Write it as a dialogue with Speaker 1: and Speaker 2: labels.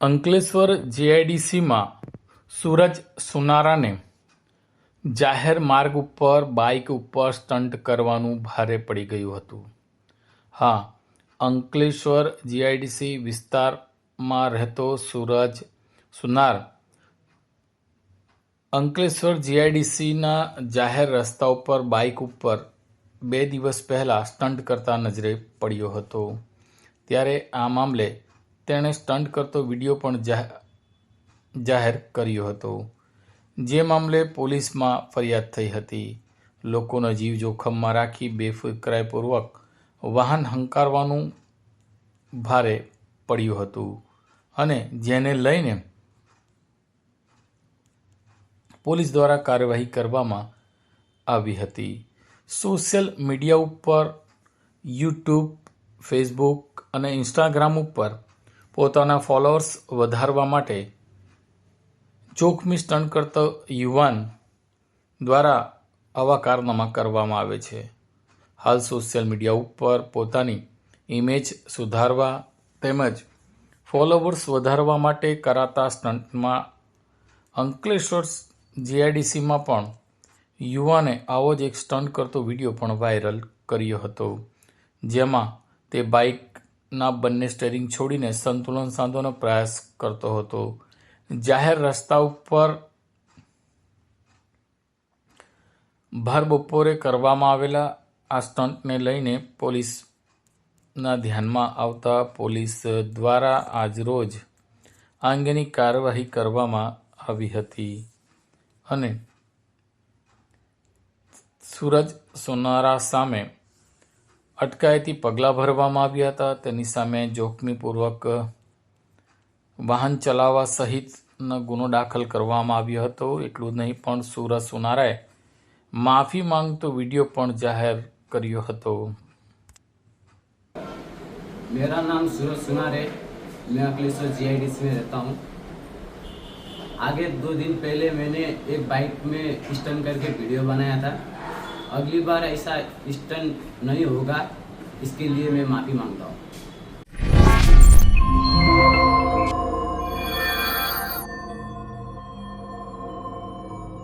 Speaker 1: અંકલેશ્વર જીઆઈડીસીમાં સૂરજ સુનારાને જાહેર માર્ગ ઉપર, બાઇક ઉપર સ્ટંટ કરવાનું ભારે પડી ગયું હતું. હા, અંકલેશ્વર જીઆઈડીસી વિસ્તારમાં રહેતો સૂરજ સુનાર અંકલેશ્વર જીઆઈડીસીના જાહેર રસ્તા ઉપર, બાઇક ઉપર બે દિવસ પહેલાં સ્ટંટ કરતા નજરે પડ્યો હતો. ત્યારે આ મામલે તેણે સ્ટંટ કરતો વીડિયો પણ જાહેર કર્યો હતો. જે મામલે પોલીસમાં ફરિયાદ થઈ હતી. લોકોનો જીવ જોખમમાં રાખી બેફિકરાઈપૂર્વક વાહન હંકારવાનું ભારે પડ્યું હતું અને જેને લઈને પોલીસ દ્વારા કાર્યવાહી કરવામાં આવી હતી. સોશિયલ મીડિયા ઉપર યુટ્યુબ, ફેસબુક અને ઇન્સ્ટાગ્રામ ઉપર પોતાના ફોલોઅર્સ વધારવા માટે જોખમી સ્ટન્ટ કરતો યુવાન દ્વારા આવા કારનામા કરવામાં આવે છે. હાલ સોશિયલ મીડિયા ઉપર પોતાની ઇમેજ સુધારવા તેમજ ફોલોવર્સ વધારવા માટે કરાતા સ્ટન્ટમાં અંકલેશ્વર જીઆઈડીસીમાં પણ યુવાને આવો જ એક સ્ટન્ટ કરતો વીડિયો પણ વાયરલ કર્યો હતો. જેમાં તે બાઇકના બંને સ્ટેરિંગ છોડીને સંતુલન સાધવાનો પ્રયાસ કરતો હતો. જાહેર રસ્તા ઉપર ભર બપોરે કરવામાં આવેલા આ સ્ટન્ટને લઈને પોલીસના ધ્યાનમાં આવતા પોલીસ દ્વારા આજરોજ આ અંગેની કાર્યવાહી કરવામાં આવી હતી. અને સૂરજ સોનારા સામે અટકાયતી પગલાં ભરવામાં આવ્યા હતા તેની સામે જોખમીપૂર્વક વાહન ચલાવવા સહિતનો ગુનો દાખલ કરવામાં આવ્યો હતો એટલું જ નહીં પણ સુરજ સોનારાએ માફી માંગતો વિડીયો પણ જાહેર કર્યો હતો
Speaker 2: मेरा नाम सूरज सुनार है मैं अखिलेश्वर जीआईडीसी में रहता हूँ आगे दो दिन पहले मैंने एक बाइक में स्टन करके वीडियो बनाया था अगली बार ऐसा स्टन नहीं होगा इसके लिए मैं माफ़ी मांगता हूँ